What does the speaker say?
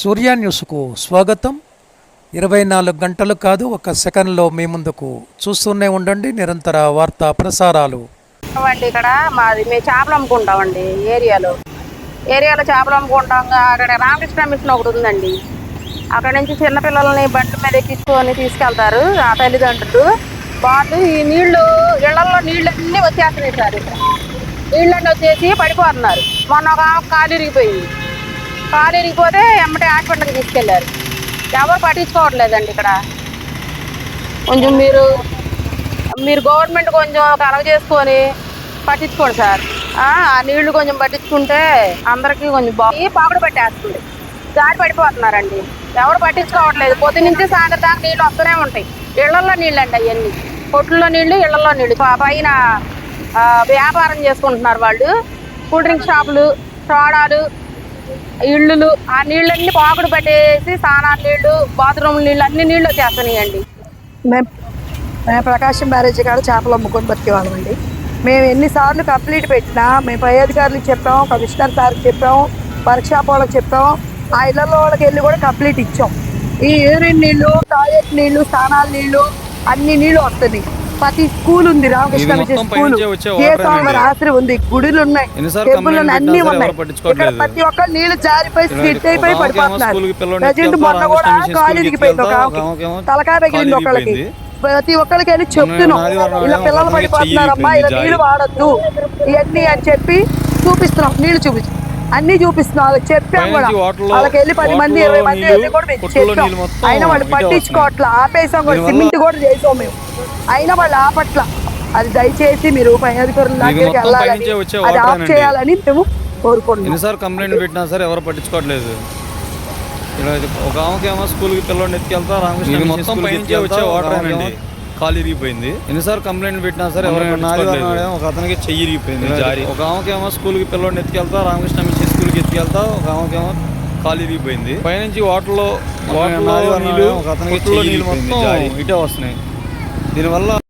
సూర్య న్యూస్కు స్వాగతం. ఇరవై నాలుగు గంటలు కాదు ఒక సెకండ్లో మీ ముందుకు చూస్తూనే ఉండండి. నిరంతర వార్తా ప్రసారాలు. ఇక్కడ మాది మేము చేపలు అమ్ముకుంటామండి ఏరియాలో. ఏరియాలో చేపలు అమ్ముకుంటాం. అక్కడ రామకృష్ణ మిషన్ ఒకటి ఉందండి. అక్కడ నుంచి చిన్నపిల్లల్ని బండి మీద ఎక్కించుకొని తీసుకెళ్తారు. ఆ తల్లిదండ్రులు. వాళ్ళు ఈ నీళ్ళు ఇళ్ళలో నీళ్ళు అన్నీ వచ్చేస్తున్నాయి సార్ ఇక్కడ. నీళ్ళన్నీ వచ్చేసి పడిపోతున్నారు. మొన్న ఒక కాలు ఇరిగిపోయింది కాలేజీకి పోతే ఎమ్మటే హాస్పిటల్కి తీసుకెళ్ళారు. ఎవరు పట్టించుకోవట్లేదండి ఇక్కడ. కొంచెం మీరు మీరు గవర్నమెంట్ కొంచెం కలవ చేసుకొని పట్టించుకోండి సార్. ఆ నీళ్ళు కొంచెం పట్టించుకుంటే అందరికీ కొంచెం బాగుంది పాకుడు పట్టేస్తుంది. జారి పడిపోతున్నారండి. ఎవరు పట్టించుకోవట్లేదు. పొద్దు నుంచి సాయంత్రం దాకా నీళ్ళు వస్తూనే ఉంటాయి. ఇళ్ళలో నీళ్ళు అండి అవన్నీ కొట్లలో నీళ్ళు ఇళ్ళలో నీళ్ళు పైన వ్యాపారం చేసుకుంటున్నారు వాళ్ళు. కూల్ డ్రింక్ షాపులు సోడాలు ఇళ్ళు ఆ నీళ్ళన్నీ పాకుడు పట్టేసి స్నానాలు నీళ్ళు బాత్రూమ్ నీళ్ళు అన్ని నీళ్ళు వచ్చేస్తున్నాయండి. మేము మేము ప్రకాశం బ్యారేజ్ కాడ చేపలు అమ్ముకొని బతికేవాళ్ళమండి మేము ఎన్నిసార్లు కంప్లీట్ పెట్టినా మేము పై అధికారులకు చెప్పాము కమిషనర్ సార్కి చెప్పాము వర్క్షాప్ వాళ్ళకి చెప్పాము ఆ ఇళ్ళల్లో వాళ్ళకి వెళ్ళి కూడా కంప్లీట్ ఇచ్చాం. ఈ యూరిన్ నీళ్ళు టాయిలెట్ నీళ్ళు స్నానాల నీళ్ళు అన్ని నీళ్ళు వస్తున్నాయి. ప్రతి స్కూల్ ఉంది రామకృష్ణ స్కూల్. స్వామి ఆశ్రయం ఉంది. గుడులు ఉన్నాయి టెంపుల్ అన్ని ఉన్నాయి. ఇక్కడ ప్రతి ఒక్క నీళ్ళు జారిపోయి స్కిట్ అయిపోయి పడిపోతున్నారు ప్రజెంట్ మొన్న కూడా రామకృష్ణ మిషన్ కాలు స్కూల్కి ఇరిగిపోయింది ఒక తలకాయ పగిలింది ఒకళ్ళకి. ప్రతి ఒక్కరికి వెళ్ళి చెప్తున్నాం. ఇలా పిల్లలు పడిపోతున్నారమ్మా ఇలా నీళ్ళు వాడద్దు. ఇవన్నీ అని చెప్పి చూపిస్తున్నాం. నీళ్ళు చూపించు. అన్ని చూపిస్తున్నాం వాళ్ళకి చెప్పాం కూడా. వాళ్ళకి వెళ్ళి పది మంది ఇరవై మంది వెళ్ళి కూడా మేము కొట్టులో చెప్పాం. నీళ్ళు మొత్తం అయినా వాళ్ళు పట్టించుకోవట్లా ఆపేసాం కూడా. సిమెంట్ కూడా చేసాం మేము. అయినా వాళ్ళు ఆపట్ల. అది దయచేసి మీరు పై అధికారుల దగ్గరికి వెళ్ళాలని అది ఆఫ్. చేయాలని మేము కోరుకుంటున్నాం. ఎన్నిసార్లు కంప్లైంట్ పెట్టినా సరే ఎవరు పట్టించుకోవట్లేదు. ఒక ఆమెకేమో స్కూల్కి పిల్లోడిని ఎత్తుకెళ్తా రామకృష్ణ మొత్తం వచ్చే ఒక వాటరేనండి. కాలు ఇరిగిపోయింది. ఎన్నిసార్లు కంప్లైంట్ పెట్టినా సరే ఎవరు మొన్న పట్టించుకోవట్లేదు. ఆదివారం నాడేమో ఒక అతనికి చెయ్యి ఇరిగిపోయింది. జారి. ఒక ఆమెకేమో స్కూల్కి పిల్లోడిని ఎత్తుకెళ్తా రామకృష్ణ మిషన్ స్కూల్కి ఎత్తుకెళ్తా ఒక ఆమెకేమో కాలు ఇరిగిపోయింది. పైనుంచి వాటర్లో వాటర్లో ఆదివారం నీళ్ళు ఒక అతనికి నీళ్ళు మొత్తం. ఇటే వస్తున్నాయి. దీనివల్ల